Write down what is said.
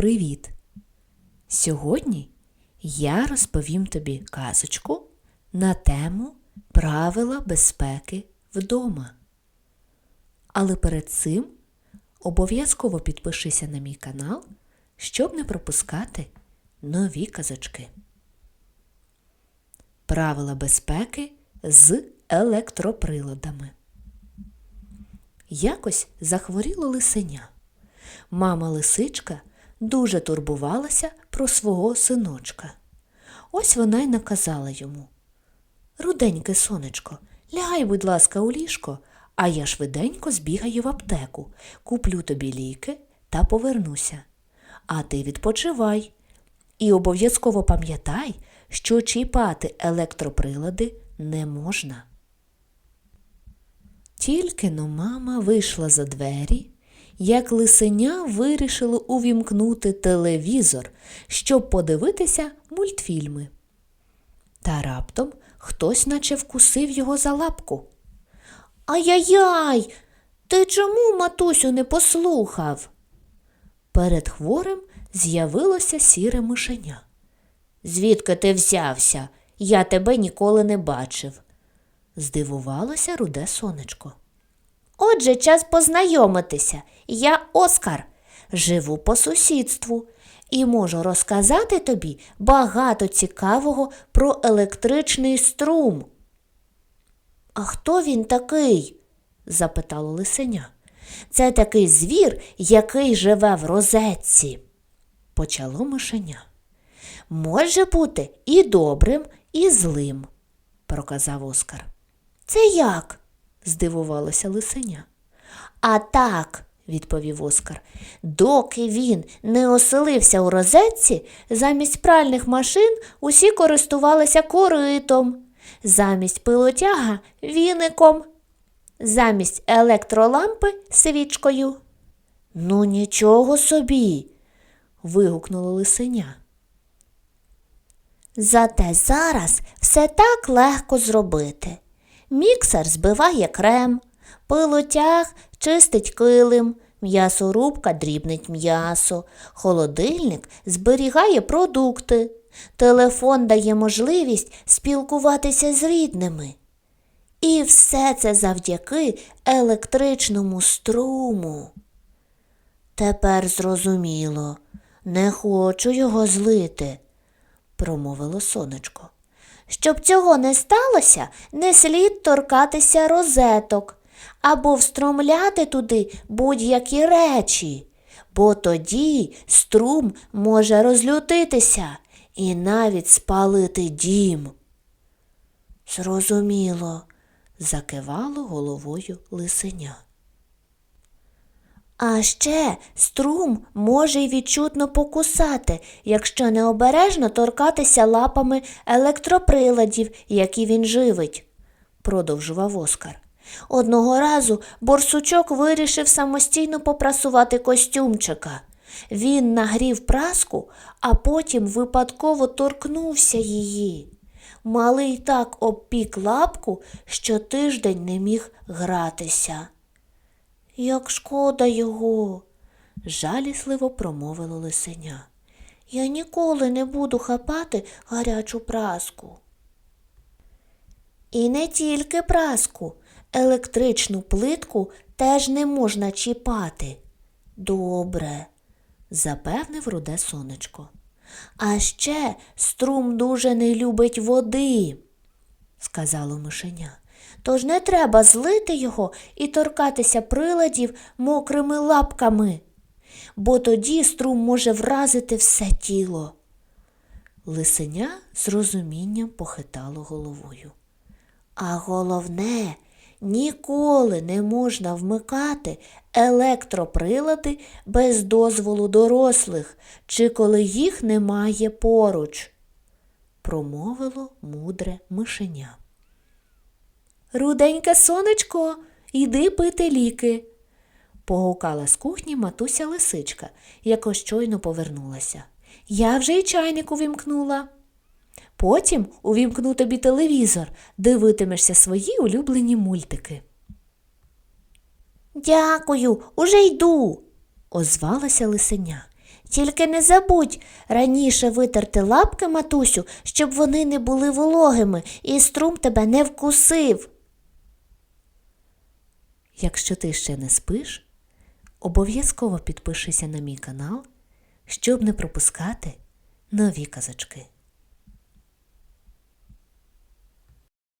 Привіт! Сьогодні я розповім тобі казочку на тему правила безпеки вдома. Але перед цим обов'язково підпишися на мій канал, щоб не пропускати нові казочки. Правила безпеки з електроприладами. Якось захворіло лисеня. Мама лисичка дуже турбувалася про свого синочка. Ось вона й наказала йому. Руденьке сонечко, лягай, будь ласка, у ліжко, а я швиденько збігаю в аптеку, куплю тобі ліки та повернуся. А ти відпочивай. І обов'язково пам'ятай, що чіпати електроприлади не можна. Тільки но мама вийшла за двері, як лисеня вирішило увімкнути телевізор, щоб подивитися мультфільми. Та раптом хтось наче вкусив його за лапку. Ай-яй-яй, ти чому матусю не послухав? Перед хворим з'явилося сіре мишеня. Звідки ти взявся? Я тебе ніколи не бачив. Здивувалося руде сонечко. Отже, час познайомитися. Я Оскар, живу по сусідству і можу розказати тобі багато цікавого про електричний струм. А хто він такий? запитало лисеня. Це такий звір, який живе в розетці, почало мишеня. Може бути і добрим, і злим, проказав Оскар. Це як? Здивувалося лисеня. А так, відповів Оскар, доки він не оселився у розетці, замість пральних машин усі користувалися коритом, замість пилотяга віником, замість електролампи свічкою. Ну, нічого собі. вигукнуло лисеня. Зате зараз все так легко зробити. Міксер збиває крем, пилотяг чистить килим, м'ясорубка дрібнить м'ясо, холодильник зберігає продукти, телефон дає можливість спілкуватися з рідними. І все це завдяки електричному струму. Тепер зрозуміло, не хочу його злити, промовило сонечко. Щоб цього не сталося, не слід торкатися розеток або встромляти туди будь-які речі, бо тоді струм може розлютитися і навіть спалити дім. Зрозуміло, закивало головою лисеня. А ще струм може й відчутно покусати, якщо необережно торкатися лапами електроприладів, які він живить, продовжував Оскар. Одного разу борсучок вирішив самостійно попрасувати костюмчика. Він нагрів праску, а потім випадково торкнувся її. Малий так обпік лапку, що тиждень не міг гратися. Як шкода його, жалісливо промовило лисеня. Я ніколи не буду хапати гарячу праску. І не тільки праску, електричну плитку теж не можна чіпати. Добре, запевнив руде сонечко. А ще струм дуже не любить води, сказало мишеня. Тож не треба злити його і торкатися приладів мокрими лапками, бо тоді струм може вразити все тіло. Лисеня з розумінням похитало головою. А головне, ніколи не можна вмикати електроприлади без дозволу дорослих, чи коли їх немає поруч, промовило мудре мишеня. Руденьке сонечко, йди пити ліки, погукала з кухні матуся лисичка, яка щойно повернулася. Я вже й чайник увімкнула. Потім увімкну тобі телевізор, дивитимешся свої улюблені мультики. Дякую, уже йду, озвалася лисеня. Тільки не забудь раніше витерти лапки, матусю, щоб вони не були вологими і струм тебе не вкусив. Якщо ти ще не спиш, обов'язково підпишися на мій канал, щоб не пропускати нові казочки.